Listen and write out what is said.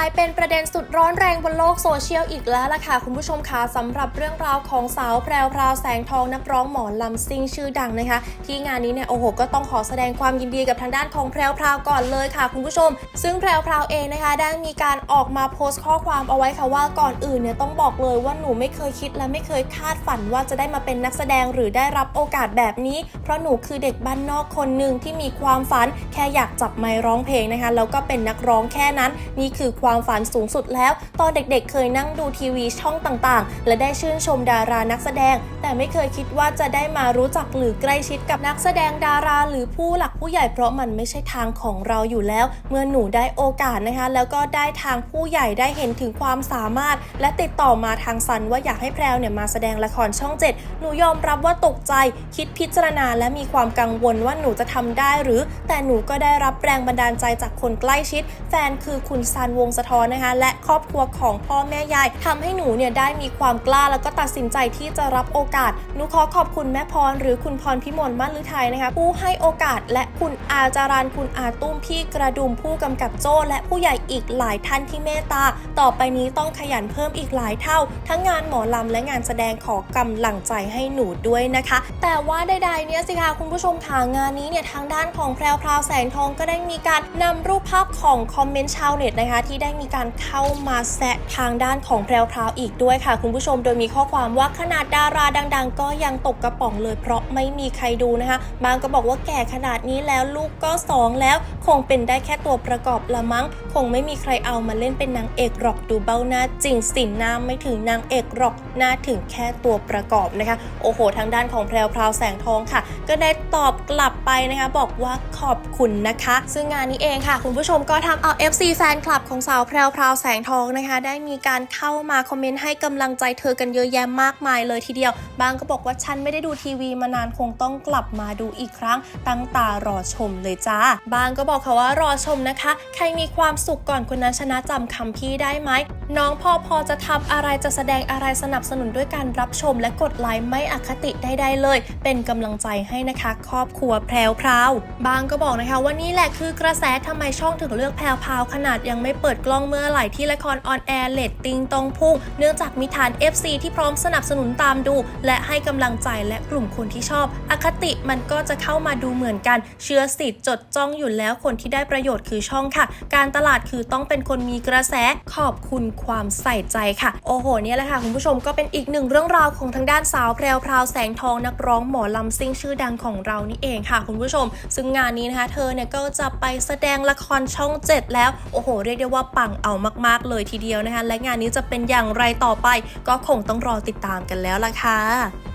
ลายเป็นประเด็นสุดร้อนแรงบนโลกโซเชียลอีกแล้วล่ะค่ะ คุณผู้ชมคะสำหรับเรื่องราวของสาวแพรวพราวแสงทองนักร้องหมอลำซิ่งชื่อดังนะคะ ที่งานนี้เนี่ยโอ้โหก็ต้องขอแสดงความยินดีกับทางด้านของแพรวพราวก่อนเลยค่ะ คุณผู้ชม ซึ่งแพรวพราวเองนะคะ ได้มีการออกมาโพสต์ข้อความเอาไว้ค่ะว่าก่อนอื่นเนี่ยต้องบอกเลยว่าหนูไม่เคยคิดและไม่เคยคาดฝันว่าจะได้มาเป็นนักแสดงหรือได้รับโอกาสแบบนี้ เพราะหนูคือเด็กบ้านนอกคนหนึ่งที่มีความฝัน แค่อยากจับไมค์ร้องเพลงนะคะแล้วก็เป็นนักร้องแค่นั้นนี่คือความฝันสูงสุดแล้ว ตอนเด็กๆ เคยนั่งดูทีวีช่องต่างๆ และได้ชื่นชมดารานักแสดง แต่ไม่เคยคิดว่าจะได้มารู้จักหรือใกล้ชิดกับนักแสดงดารา หรือผู้หลักผู้ใหญ่เพราะมันไม่ใช่ทางของเราอยู่แล้ว เมื่อหนูได้โอกาสนะคะ แล้วก็ได้ทางผู้ใหญ่ได้เห็นถึงความสามารถ และติดต่อมาทางซันว่าอยากให้แพรวเนี่ยมาแสดงละครช่อง 7 หนูยอมรับว่าตกใจ คิดพิจารณาและมีความกังวลว่าหนูจะทำได้หรือ แต่หนูก็ได้รับแรงบันดาลใจจากคนใกล้ชิด แฟนคือคุณซันวงศสะท้อนนะคะและครอบครัวของพ่อแม่ยายทำให้หนูเนี่ยได้มีความกล้าแล้วก็ตัดสินใจที่จะรับโอกาสหนูขอขอบคุณแม่พร หรือคุณพรพิมลมั่นลือไทยนะคะผู้ให้โอกาสและคุณอาจารันคุณอาตุ้มพี่กระดุมผู้กำกับโจ้และผู้ใหญ่อีกหลายท่านที่เมตตา ต่อไปนี้ต้องขยันเพิ่มอีกหลายเท่า ทั้งงานหมอลำและงานแสดงขอกำลังใจให้หนูด้วยนะคะ แต่ว่าใดๆเนี่ยสิคะคุณผู้ชมค่ะงานนี้เนี่ยทางด้านของแพรวพราวแสงทองก็ได้มีการนำรูปภาพของคอมเมนต์ชาวเน็ตนะคะที่ได้มีการเข้ามาแซะทางด้านของแพรวพราวอีกด้วยค่ะ คุณผู้ชมโดยมีข้อความว่าขนาดดาราดัง ๆ ก็ยังตกกระป๋องเลย เพราะไม่มีใครดูนะคะ บางก็บอกว่าแก่ขนาดนี้แล้วลูกก็สองแล้ว คงเป็นได้แค่ตัวประกอบละมั้ง คงไม่มีใครเอามาเล่นเป็นนางเอกหรอกดูเบ้าหน้าจริงสินหน้าไม่ถึงนางเอกหรอกหน้าถึงแค่ตัวประกอบนะคะ โอ้โห ทางด้านของแพรวพราวแสงทองค่ะ ก็ได้ตอบกลับไปนะคะ บอกว่าขอบคุณนะคะ ซึ่งงานนี้เองค่ะ คุณผู้ชมก็ทำเอา FC แฟนคลับของสาวแพรวพราวแสงทองนะคะ ได้มีการเข้ามาคอมเมนต์ให้กำลังใจเธอกันเยอะแยะมากมายเลยทีเดียว บางก็บอกว่าฉันไม่ได้ดูทีวีมานานคงต้องกลับมาดูอีกครั้ง ตั้งตารอชมเลยจ้า บางก็บอกค่ะว่ารอชมนะคะ ใครมีความสุขก่อนคนนั้นชนะจำคำพี่ได้ไหม น้องพ่อพอจะทำอะไรจะแสดงอะไรสนับสนุนด้วยการรับชมและกดไลค์ไม่อคติใดๆเลย เป็นกำลังใจให้นะคะ ครอบครัวแพรวพราวบางก็บอกนะคะว่านี่แหละคือกระแสทำไมช่องถึงเลือกแพรวพราวขนาดยังไม่เปิดกล้องเมื่อไหร่ที่ละครออนแอร์เลตติ้งตองพุ่งเนื่องจากมีฐาน FC ที่พร้อมสนับสนุนตามดู และให้กำลังใจและกลุ่มคนที่ชอบ อคติมันก็จะเข้ามาดูเหมือนกัน เชื้อสิทธิ์จดจ้องอยู่แล้วคนที่ได้ประโยชน์คือช่องค่ะ การตลาดคือต้องเป็นคนมีกระแสขอบคุณความใส่ใจค่ะ โอ้โหเนี่ยแหละค่ะคุณผู้ชมก็เป็นอีกหนึ่งเรื่องราวของทางด้านสาวแพรวพราวแสงทองนักร้องหมอลำซิ่งชื่อดังของเรานี่เองค่ะ คุณผู้ชม ซึ่งงานนี้นะคะ เธอเนี่ยก็จะไปแสดงละครช่อง7แล้วโอ้โห เรียกได้ว่าปังเอามาก ๆ เลยทีเดียวนะคะ และงานนี้จะเป็นอย่างไรต่อไป ก็คงต้องรอติดตามกันแล้วล่ะค่ะ